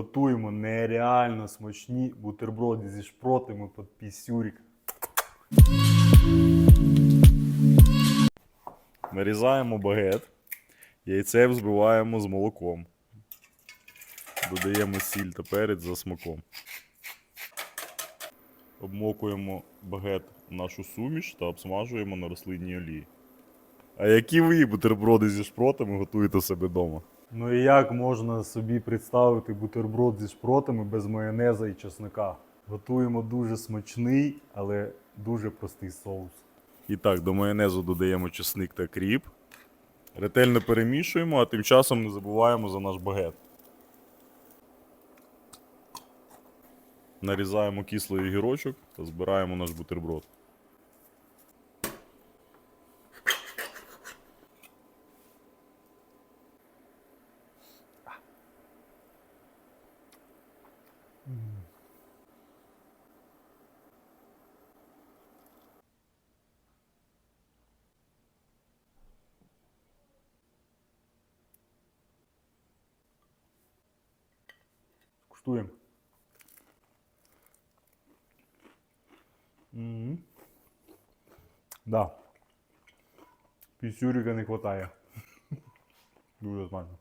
Готуємо нереально смачні бутерброди зі шпротами під пісюрік. Нарізаємо багет, яйце взбиваємо з молоком. Додаємо сіль та перець за смаком. Обмокуємо багет в нашу суміш та обсмажуємо на рослинній олії. А які ви бутерброди зі шпротами готуєте себе вдома? Ну і як можна собі представити бутерброд зі шпротами без майонеза і чесника? Готуємо дуже смачний, але дуже простий соус. І так, до майонезу додаємо чесник та кріп. Ретельно перемішуємо, а тим часом не забуваємо за наш багет. Нарізаємо кислий огірочок та збираємо наш бутерброд. Куштуємо. Мгм. Да. Пісюрика не хватає. Дуже смачно.